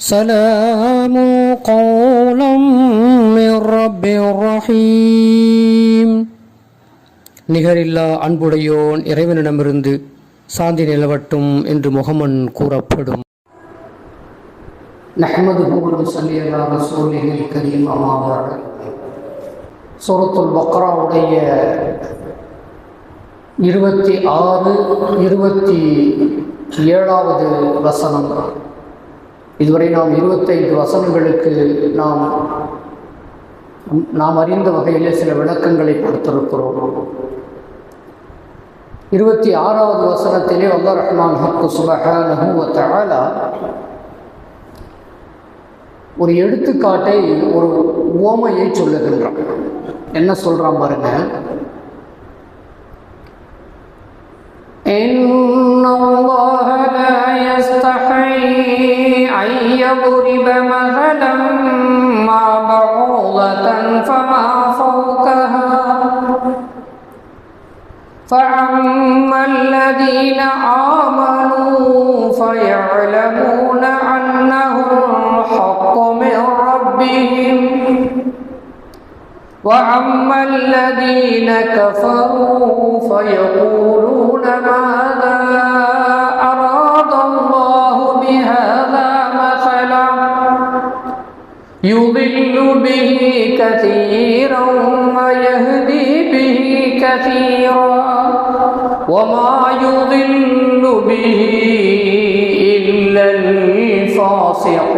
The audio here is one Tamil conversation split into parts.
سلام قولا من رب رحيم நிகரில்லா அன்புடையோன் இறைவனிடமிருந்து சாந்தி நிலவட்டும் என்று முகமன் கூறப்படும் நஹ்மதுஹு வ நுஸல்லி அலா ரசூலிஹில் கரீம் அம்மா பஅத் சூரத்துல் பக்ராவுடைய இருபத்தி ஆறு இருபத்தி ஏழாவது வசனம் இதுவரை நாம் இருபத்தைந்து வசனங்களுக்கு நாம் நாம் அறிந்த வகையில் சில விளக்கங்களை கொடுத்திருக்கிறோம். இருபத்தி ஆறாவது வசனத்திலே அல்லா ரஹ்மான் ஹக்கு சுபஹானஹு தஆலா ஒரு எடுத்துக்காட்டை ஒரு ஓமையை சொல்லுகின்றான். என்ன சொல்கிறான் பாருங்க? ربهم وأما الذين كفروا فيقولون ماذا أراد الله بهذا مثلا يضل به كثيرا ويهدي به كثيرا وما يضل به إلا الفاسقين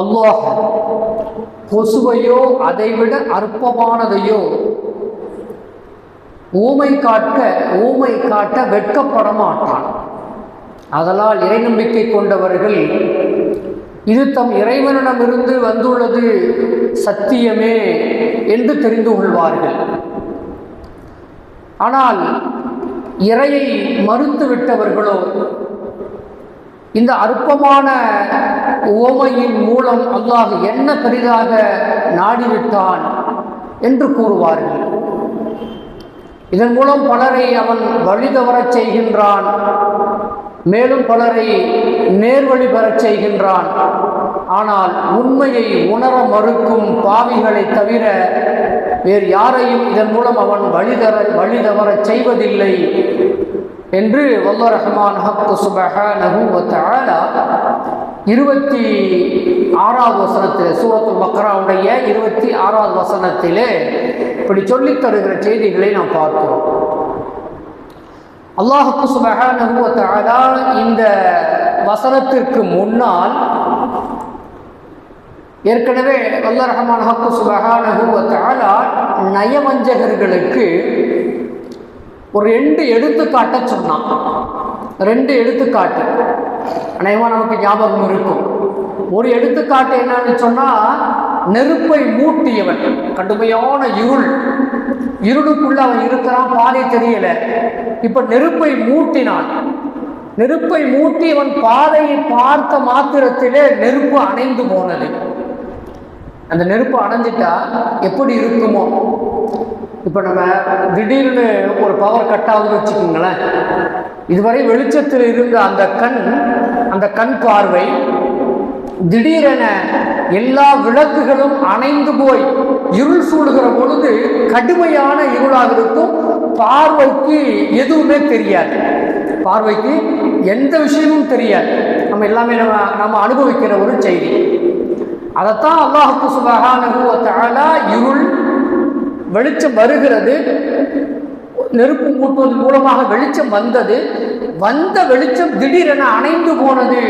அல்லாஹ் கொசுவையோ அதைவிட அற்பமானதையோ ஊமை காட்ட ஊமை காட்ட வெட்கப்பட மாட்டான். அதனால் இறை நம்பிக்கை கொண்டவர்கள் இது தம் இறைவனிடமிருந்து வந்துள்ளது சத்தியமே என்று தெரிந்து கொள்வார்கள். ஆனால் இறையை மறுத்து விட்டவர்களோ இந்த அற்பமான ஓமையின் மூலம் அல்லாஹ் என்ன பெரிதாக நாடிவிட்டான் என்று கூறுவார்கள். இதன் மூலம் பலரை அவன் வழி தவறச் செய்கின்றான். மேலும் பலரை நேர்வழி பெறச் செய்கின்றான். ஆனால் உண்மையை உணர மறுக்கும் பாவிகளை தவிர வேறு யாரையும் இதன் மூலம் அவன் வழிதர வழிதவறச் செய்வதில்லை. என்று வல்ல ரஹ்மான் ஹக்கு சுபஹ நகுவத்தாலா இருபத்தி ஆறாவது வசனத்தில் சூரத்துல் பக்ராவுடைய இருபத்தி ஆறாவது வசனத்திலே இப்படி சொல்லித் தருகிற செய்திகளை நாம் பார்க்கிறோம். அல்லாஹுக்கு சுபஹானஹு இந்த வசனத்திற்கு முன்னால் ஏற்கனவே வல்ல ரஹமான் ஹக்கு சுபஹானஹு நயவஞ்சகர்களுக்கு ஒரு ரெண்டு எடுத்துக்காட்ட சொன்னான். ரெண்டு எடுத்துக்காட்டு. அநேகமாக நமக்கு ஞாபகம் இருக்கும். ஒரு எடுத்துக்காட்டு என்னன்னு சொன்னால் நெருப்பை மூட்டியவன் கடுமையான இருள். இருளுக்குள்ள அவன் இருக்கிறான் பாதை தெரியல. இப்ப நெருப்பை மூட்டினான். நெருப்பை மூட்டி அவன் பாதையை பார்த்த மாத்திரத்திலே நெருப்பு அணைந்து போனது. அந்த நெருப்பு அணைஞ்சிட்டா எப்படி இருக்குமோ? இப்போ நம்ம திடீர்னு ஒரு பவர் கட் ஆகுதுன்னு வச்சுக்கோங்களேன். இதுவரை வெளிச்சத்தில் இருந்த அந்த கண் அந்த கண் பார்வை திடீரென எல்லா விளக்குகளும் அணைந்து போய் இருள் சூழுகிற பொழுது கடுமையான இருளாக இருக்கும். பார்வைக்கு எதுவுமே தெரியாது. பார்வைக்கு எந்த விஷயமும் தெரியாது. நம்ம எல்லாமே நம்ம நம்ம அனுபவிக்கிற ஒரு செய்தி. அதைத்தான் அல்லாஹுக்கு சுபகான இருள் வெளிச்சம் வருகிறது. நெருப்பு மூட்டுவதன் மூலமாக வெளிச்சம் வந்தது. வந்த வெளிச்சம் திடீரென அணைந்து போனது.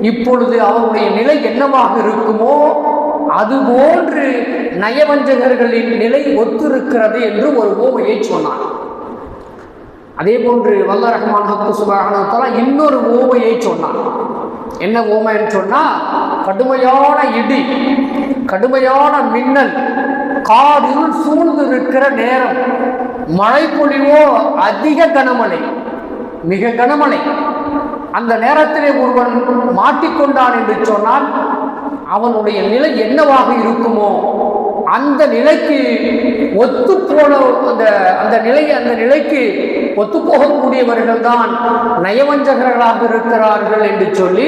இப்பொழுது அவருடைய நிலை என்னவாக இருக்குமோ? அதுபோன்று நயவஞ்சகர்களின் நிலை ஒத்திருக்கிறது என்று ஒரு ஓமையை சொன்னார். அதே போன்று வல்ல ரஹ்மான் ஹக்கு சுபானத்தால இன்னொரு ஓமையை சொன்னான் என்ன ஓமைன்னு சொன்னால் கடுமையான இடி கடுமையான மின்னல் காடில் சூழ்ந்து இருக்கிற நேரம். மழை பொழிவோ அதிக கனமழை. மிக கனமழை. அந்த நேரத்திலே ஒருவன் மாட்டிக்கொண்டான் என்று சொன்னால் அவனுடைய நிலை என்னவாக இருக்குமோ அந்த நிலைக்கு ஒத்து போன அந்த அந்த நிலை அந்த நிலைக்கு ஒத்து போகக்கூடியவர்கள் தான் நயவஞ்சகர்களாக இருக்கிறார்கள் என்று சொல்லி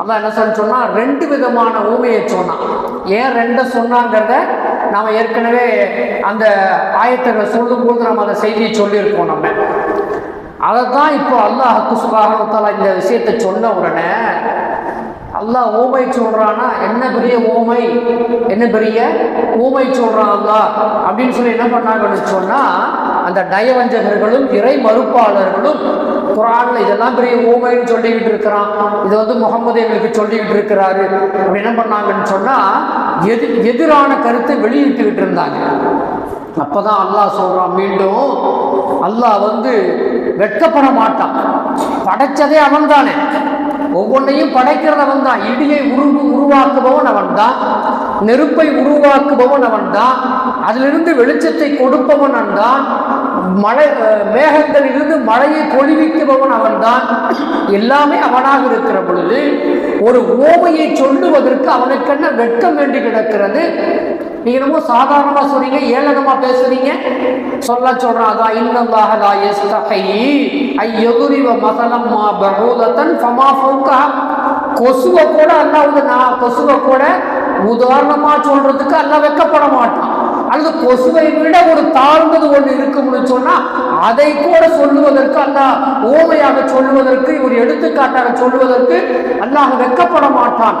அவன் என்ன சொல்ல சொன்னா ரெண்டு விதமான ஊமையை சொன்னான். ஏன் ரெண்டை சொன்னாங்கிறத நாம் ஏற்கனவே அந்த ஆயத்தை சொல்லும்போது நம்ம அந்த செய்தியை சொல்லியிருக்கோம் நம்ம. அதை தான் இப்போ அல்லாஹ் குசுபாகத்தால இந்த விஷயத்தை சொன்ன உடனே அல்லாஹ் ஓமை சொல்றானா என்ன பெரிய ஓமை? என்ன பெரிய? ஓமை சொல்றான் அல்லாஹ். அப்படின்னு சொல்லி என்ன பண்ணாங்கன்னு சொன்னா அந்த நயவஞ்சகர்களும் இறை மறுப்பாளர்களும் குரான்ல இதெல்லாம் பெரிய ஓமைன்னு சொல்லிக்கிட்டு இருக்கிறான். இது வந்து முகமது எங்களுக்கு சொல்லிக்கிட்டு இருக்கிறாரு. அப்படி என்ன பண்ணாங்கன்னு சொன்னா எது எதிரான கருத்தை வெளியிட்டுக்கிட்டு இருந்தாங்க. அப்பதான் அல்லாஹ் சொல்றான் மீண்டும் அல்லாஹ் வந்து வெட்கப்பட மாட்டான். படைச்சதே அவன் தானே ஒவ்வொன்றையும் படைக்கிறது அவன் தான் இடியை உரு உருவாக்குபவன் அவன் தான் நெருப்பை உருவாக்குபவன் அவன் தான் அதிலிருந்து வெளிச்சத்தை கொடுப்பவன் தான் மழை மேகங்களிலிருந்து மழையை எழுதுபவன் அவன்தான். எல்லாமே அவனாக இருக்கிற பொழுது ஒரு ஓமையை சொல்லுவதற்கு அவனுக்கு என்ன வெட்கம் வேண்டி கிடக்கிறது? நீங்க என்னமோ சாதாரணமா சொல்றீங்க ஏளனமா பேசுறீங்க. சொல்ல சொல்றான் அதான் இன்னல்லாஹ லா யஸ்தஹி ஐ யதுரிவ மஸலம் மா ஃபமா கொசுவை கூட அல்லாஹ் வந்து நான் கொசுவை கூட உதாரணமா சொல்றதுக்கு அல்ல வெக்கப்பட மாட்டான். அல்லது கொசுவை விட ஒரு தாழ்ந்தது ஒன்று இருக்கும்னு சொன்னா அதை கூட சொல்லுவதற்கு அல்லாஹ் ஓமையாக சொல்லுவதற்கு ஒரு எடுத்துக்காட்டாக சொல்லுவதற்கு அல்லாஹ் வெக்கப்பட மாட்டான்.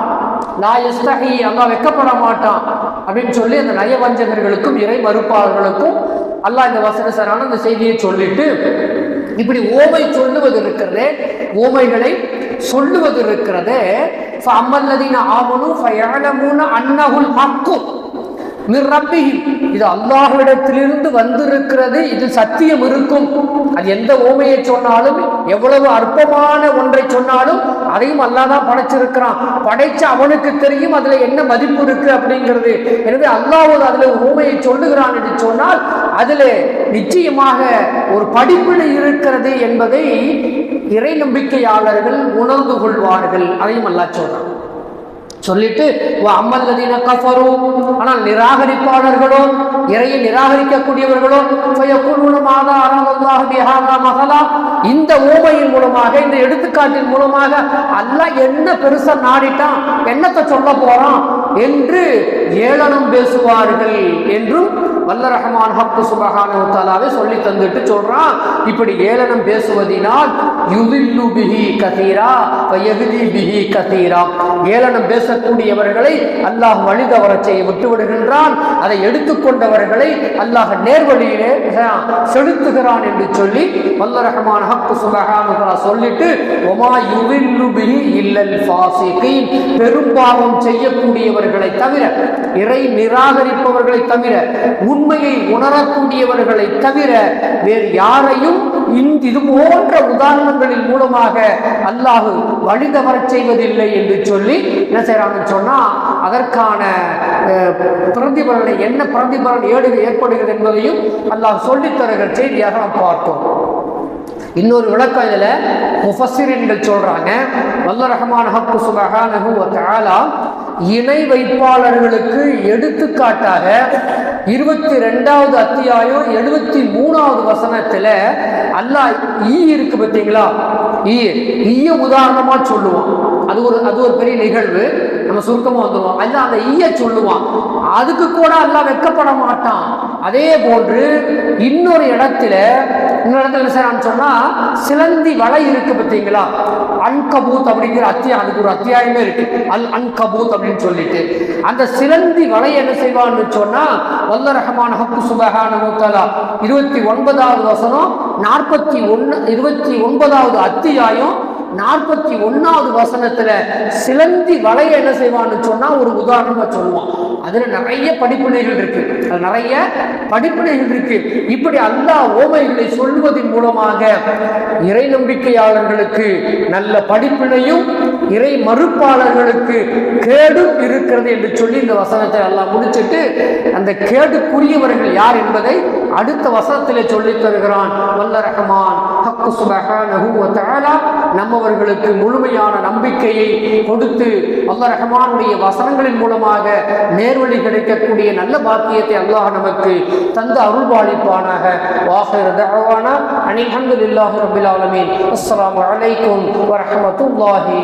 லாயஸ்தகி அல்லாஹ் வெக்கப்பட மாட்டான். அப்படின்னு சொல்லி அந்த நயவஞ்சகர்களுக்கும் இறை மறுப்பாளர்களுக்கும் அல்லாஹ் இந்த வசனசரான அந்த செய்தியை சொல்லிட்டு இப்படி ஓமை சொல்லுவது இருக்கிறதே ஓமைகளை சொல்லுவது இருக்கிறதே அம்மல்லதீன ஆமனு அன்னகுல் மக்கும் ஹக்கும் இது அல்லாஹ்விடத்திலிருந்து வந்திருக்கிறது இது சத்தியம் இருக்கும். அது எந்த ஓமையை சொன்னாலும் எவ்வளவு அற்பமான ஒன்றை சொன்னாலும் அதையும் அல்லாஹ் தான் படைச்சிருக்கிறான். படைச்ச அவனுக்கு தெரியும் அதுல என்ன மதிப்பு இருக்கு அப்படிங்கிறது. எனவே அல்லாஹ் அதுல ஒரு ஓமையை சொல்லுகிறான் என்று சொன்னால் அதுல நிச்சயமாக ஒரு படிப்பினை இருக்கிறது என்பதை இறை நம்பிக்கையாளர்கள் உணர்ந்து கொள்வார்கள். அதையும் அல்லாஹ் சொல்றான். சொல்லிட்டு அம்மல்லதீன கஃபரும் ஆனால் நிராகரிப்பாளர்களோ இறையை நிராகரிக்கக்கூடியவர்களோ ஃபயகுலுன இந்த ஊமையின் மூலமாக இந்த எடுத்துக்காட்டின் மூலமாக அல்ல என்ன பெருசா நாடிட்டான் என்னத்தை சொல்ல போறான்? என்று ஏளனம் பேசுவார்கள் என்றும் வல்ல ஹப்து ஹக்கு சுபஹானஹு சொல்லி தந்துட்டு சொல்றான். இப்படி ஏளனம் பேசுவதினால் யுதில்லு பிஹி கதீரா வயஹ்தி பிஹி கதீரா ஏளனம் பேசக்கூடியவர்களை அல்லாஹ் வழி தவறச் செய்ய விட்டு அதை எடுத்துக்கொண்டவர்களை அல்லாஹ் நேர்வழியிலே செலுத்துகிறான் என்று சொல்லி வல்ல ரஹ்மான் ஹக்கு சொல்லிட்டு ஒமா யுதில்லு பிஹி இல்லல் ஃபாசிகின். பெரும்பாவம் செய்யக்கூடியவர்களை தவிர இறை நிராகரிப்பவர்களை தவிர உண்மையை உணரக்கூடியவர்களை தவிர வேறு யாரையும் இந்த இது போன்ற உதாரணங்களின் மூலமாக அல்லாஹ் வழிதவரச் செய்வதில்லை என்று சொல்லி என்ன செய்யறாங்கன்னு சொன்னா அதற்கான பிரதிபலனை என்ன பிரதிபலன் ஏடு ஏற்படுகிறது என்பதையும் அல்லாஹ் சொல்லித்தருகிற செய்தியாக நாம் பார்த்தோம். இன்னொரு விளக்கம் இதுல முஃபஸ்ஸிரின்கள் சொல்கிறாங்க வல்ல ரஹ்மான் ஹக்கு சுபஹானஹு வ தஆலா இணை வைப்பாளர்களுக்கு எடுத்துக்காட்டாக இருபத்தி ரெண்டாவது அத்தியாயம் எழுபத்தி மூணாவது வசனத்துல அல்லாஹ் ஈ இருக்கு பார்த்தீங்களா ஈ. ஈய உதாரணமா சொல்லுவோம். அது ஒரு அது ஒரு பெரிய நிகழ்வு. இவன் சுருக்கமா வந்துடுவான் அல்ல அந்த ஈய சொல்லுவான். அதுக்கு கூட அல்லாஹ் வெட்கப்பட மாட்டான். அதே போன்று இன்னொரு இடத்துல இன்னொரு இடத்துல என்ன சொன்னா சிலந்தி வலை இருக்கு பார்த்தீங்களா? அன்கபூத் அப்படிங்கிற அத்தியாயம் அதுக்கு ஒரு அத்தியாயமே இருக்கு. அல் அன்கபூத் அப்படின்னு சொல்லிட்டு. அந்த சிலந்தி வலை என்ன செய்வான்னு சொன்னா வல்ல ரஹமான ஹக்கு சுபஹானஹு தஆலா இருபத்தி ஒன்பதாவது வசனம் நாற்பத்தி ஒன்னு இருபத்தி ஒன்பதாவது அத்தியாயம் நாற்பத்தி ஒன்னாவது வசனத்துல சிலந்தி வலைய என்ன செய்வான்னு சொன்னா ஒரு உதாரணமா சொல்லுவான். அதுல நிறைய படிப்பினைகள் இருக்கு. அது நிறைய படிப்பினைகள் இருக்கு. இப்படி அல்லா ஓமைகளை சொல்வதன் மூலமாக இறை நம்பிக்கையாளர்களுக்கு நல்ல படிப்பினையும் இறை மறுப்பாளர்களுக்கு கேடும் இருக்கிறது என்று சொல்லி இந்த வசனத்தை எல்லாம் முடிச்சிட்டு அந்த கேடுக்குரியவர்கள் யார் என்பதை அடுத்த வசனத்திலே சொல்லித் தருகிறான் வல்ல ரஹமான் ஹக்கு நம்மவர்களுக்கு முழுமையான நம்பிக்கையை கொடுத்து வல்ல ரஹமானுடைய வசனங்களின் மூலமாக நேர்வழி கிடைக்கக்கூடிய நல்ல பாக்கியத்தை அல்லாஹ் நமக்கு தந்து அருள்பாலிப்பானாக. வாஹிர் தஅவானா அனில் இல்லாஹு ரப்பில் ஆலமீன். அஸ்லாம் அலைக்கும் வ ரஹ்மத்துல்லாஹி